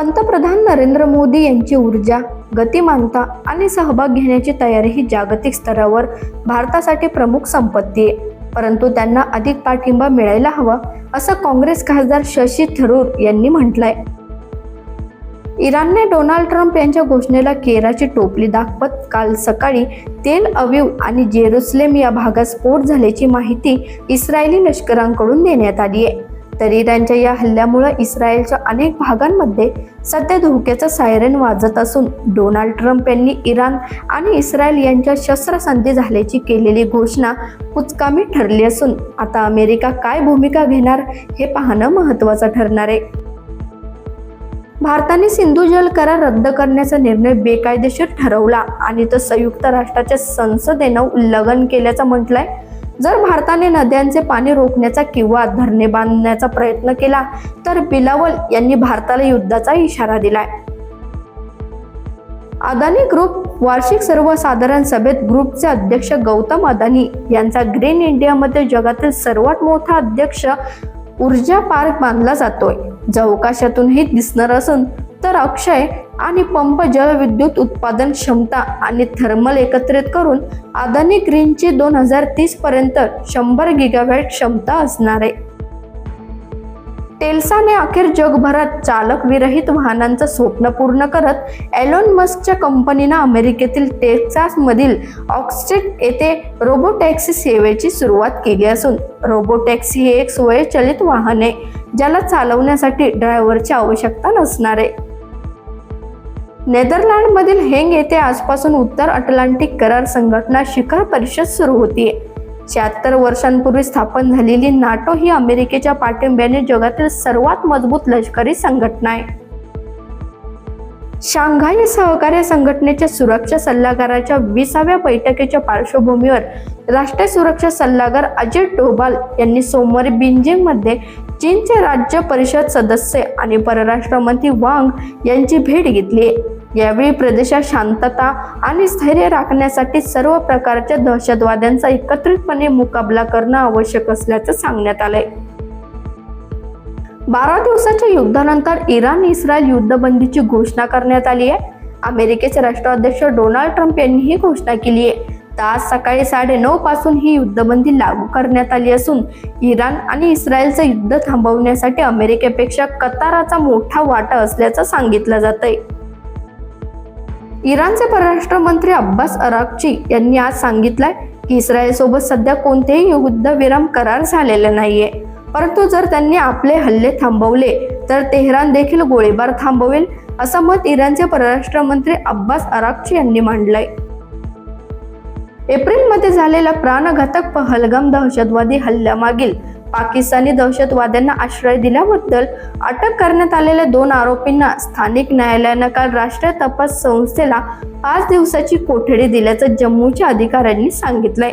पंतप्रधान नरेंद्र मोदी यांची ऊर्जा गतिमानता आणि सहभाग घेण्याची तयारी ही जागतिक स्तरावर भारतासाठी प्रमुख संपत्ती आहे. परंतु त्यांना अधिक पाठिंबा मिळायला हवा असं काँग्रेस खासदार शशी थरूर यांनी म्हटलंय. इराणने डोनाल्ड ट्रम्प यांच्या घोषणेला केराची टोपली दाखवत काल सकाळी तेल अवीव आणि जेरुसलेम या भागात स्फोट झाल्याची माहिती इस्रायली लष्करांकडून देण्यात आली आहे. तर इराणच्या या हल्ल्यामुळे इस्रायलच्या अनेक भागांमध्ये सध्या धोक्याचं सायरन वाजत असून डोनाल्ड ट्रम्प यांनी इराण आणि इस्रायल यांच्या शस्त्रसंधी झाल्याची केलेली घोषणा कुचकामी ठरली असून आता अमेरिका काय भूमिका घेणार हे पाहणं महत्त्वाचं ठरणार आहे. भारताने सिंधू जल करार रद्द करण्याचा निर्णय बेकायदेशीर ठरवला आणि तो संयुक्त राष्ट्राच्या संसदेनं उल्लंघन केल्याचं म्हटलंय. जर भारताने नद्यांचे पाणी रोखण्याचा किंवा धरणे बांधण्याचा प्रयत्न केला तर बिलावल यांनी भारताला युद्धाचा इशारा दिलाय. अदानी ग्रुप वार्षिक सर्वसाधारण सभेत ग्रुपचे अध्यक्ष गौतम अदानी यांचा ग्रीन इंडियामध्ये जगातील सर्वात मोठा अध्यक्ष ऊर्जा पार्क बांधला जातोय. जो अवकाशातूनही दिसणार असून तर अक्षय आणि पंप जलविद्युत उत्पादन क्षमता आणि थर्मल एकत्रित करून अदानी ग्रीनची दोन हजार तीस पर्यंत शंभर गिगावॅट क्षमता असणार आहे. टेल्साने अखेर जगभरात चालक विरहित वाहनांचं स्वप्न पूर्ण करत एलोन मस्कच्या कंपनीनं अमेरिकेतील टेक्सासमधील ऑक्स्टेट येथे रोबोटॅक्सी सेवेची सुरुवात केली असून रोबोटॅक्सी हे एक स्वयंचलित वाहन आहे ज्याला चालवण्यासाठी ड्रायव्हरची आवश्यकता नसणार आहे. नेदरलँडमधील हेंग येथे आजपासून उत्तर अटलांटिक करार संघटना शिखर परिषद सुरू होतीये शहात्तर वर्षांपूर्वी स्थापन झालेली नाटो ही अमेरिकेच्या पाठिंब्याने जगातील सर्वात मजबूत लष्करी संघटना आहे. शांघाई सहकार्य संघटनेच्या सुरक्षा सल्लागाराच्या विसाव्या बैठकीच्या पार्श्वभूमीवर राष्ट्रीय सुरक्षा सल्लागार अजित डोभाल यांनी सोमवारी बिंजिंगमध्ये चीनचे राज्य परिषद सदस्य आणि परराष्ट्र मंत्री वांग यांची भेट घेतली. यावेळी प्रदेशात शांतता आणि स्थैर्य राखण्यासाठी सर्व प्रकारच्या दहशतवाद्यांचा एकत्रितपणे मुकाबला करणं आवश्यक असल्याचं सांगण्यात आलंय. बारा दिवसाच्या युद्धानंतर इराण इस्रायल युद्धबंदीची घोषणा करण्यात आली आहे. अमेरिकेचे राष्ट्राध्यक्ष डोनाल्ड ट्रम्प यांनी ही घोषणा केली आहे. तर आज सकाळी साडेनऊ पासून ही युद्धबंदी लागू करण्यात आली असून इराण आणि इस्रायलचं युद्ध थांबवण्यासाठी अमेरिकेपेक्षा कताराचा मोठा वाटा असल्याचं सांगितलं जात आहे इराणचे परराष्ट्र मंत्री अब्बास अराकची यांनी आज सांगितलंय की इस्रायलसोबत सध्या कोणतेही युद्धविराम करार झालेला नाहीये. परंतु जर त्यांनी आपले हल्ले थांबवले तर तेहरान देखील गोळीबार थांबवेल असं मत इराणचे परराष्ट्र मंत्री अब्बास अराकची यांनी मांडलंय. एप्रिलमध्ये झालेल्या प्राणघातक पहलगाम दहशतवादी हल्ल्यामागील पाकिस्तानी दहशतवाद्यांना आश्रय दिल्याबद्दल अटक करण्यात आलेल्या दोन आरोपींना स्थानिक न्यायालयानं काल राष्ट्रीय तपास संस्थेला पाच दिवसाची कोठडी दिल्याचं जम्मूच्या अधिकाऱ्यांनी सांगितलंय.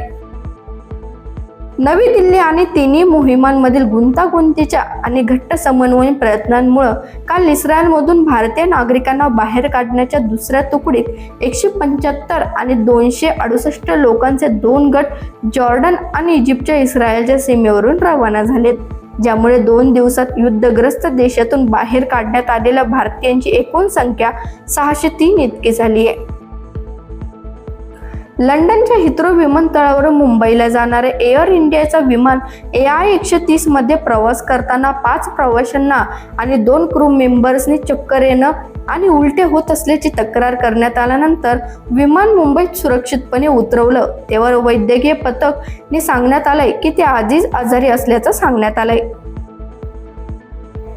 नवी दिल्ली आणि तिन्ही मोहिमांमधील गुंतागुंतीच्या आणि घट्ट समन्वय प्रयत्नांमुळं काल इस्रायलमधून भारतीय नागरिकांना बाहेर काढण्याच्या दुसऱ्या तुकडीत एकशे पंच्याहत्तर आणि दोनशे अडुसष्ट लोकांचे दोन गट जॉर्डन आणि इजिप्तच्या इस्रायलच्या सीमेवरून रवाना झालेत. ज्यामुळे दोन दिवसात युद्धग्रस्त देशातून बाहेर काढण्यात आलेल्या भारतीयांची एकूण संख्या सहाशे तीन इतकी झाली आहे. लंडनच्या हित्रो विमानतळावरून मुंबईला जाणारे एअर इंडियाचा विमान ए आय एकशे तीसमध्ये प्रवास करताना पाच प्रवाशांना आणि दोन क्रू मेंबर्सनी चक्कर येणं आणि उलटे होत असल्याची तक्रार करण्यात आल्यानंतर विमान मुंबईत सुरक्षितपणे उतरवलं. तेव्हा वैद्यकीय पथकने सांगण्यात आलंय की ते आधीच आजारी असल्याचं सांगण्यात आलंय.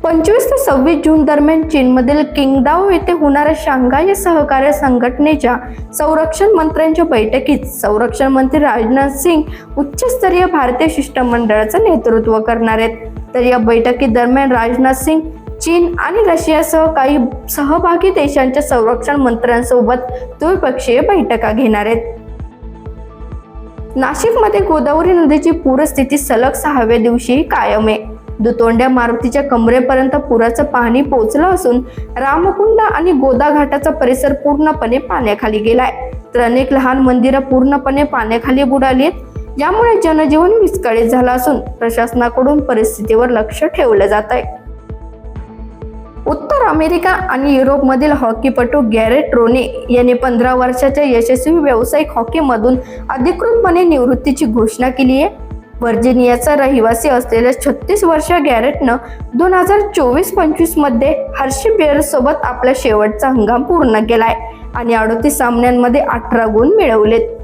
पंचवीस ते सव्वीस जून दरम्यान चीनमधील किंगदाओ येथे होणाऱ्या शांघाय सहकार्य संघटनेच्या संरक्षण मंत्र्यांच्या बैठकीत संरक्षण मंत्री राजनाथ सिंग उच्चस्तरीय भारतीय शिष्टमंडळाचं नेतृत्व करणार आहेत. तर या बैठकीदरम्यान राजनाथ सिंग चीन आणि रशियासह काही सहभागी देशांच्या संरक्षण मंत्र्यांसोबत द्विपक्षीय बैठका घेणार आहेत. नाशिकमध्ये गोदावरी नदीची पूरस्थिती सलग सहाव्या दिवशीही कायम आहे. दुतोंड्या मारुतीच्या कमरेपर्यंत पुराचं पाणी पोहोचलं असून रामकुंड आणि गोदा घाटाचा परिसर पूर्णपणे पाण्याखाली गेलाय. तर अनेक लहान मंदिरं पूर्णपणे पाण्याखाली बुडाली आहेत. यामुळे जनजीवन विस्कळीत झालं असून प्रशासनाकडून परिस्थितीवर लक्ष ठेवलं जात आहे उत्तर अमेरिका आणि युरोपमधील हॉकीपटू गॅरेट रोने याने पंधरा वर्षाच्या यशस्वी व्यावसायिक हॉकीमधून अधिकृतपणे निवृत्तीची घोषणा केली आहे. व्हर्जिनियाचा रहिवासी असलेल्या छत्तीस वर्ष गॅरेटनं दोन हजार चोवीस पंचवीसमध्ये हर्षी बेअर सोबत आपला शेवटचा हंगाम पूर्ण केलाय. आणि अडोतीस सामन्यांमध्ये अठरा गुण मिळवलेत.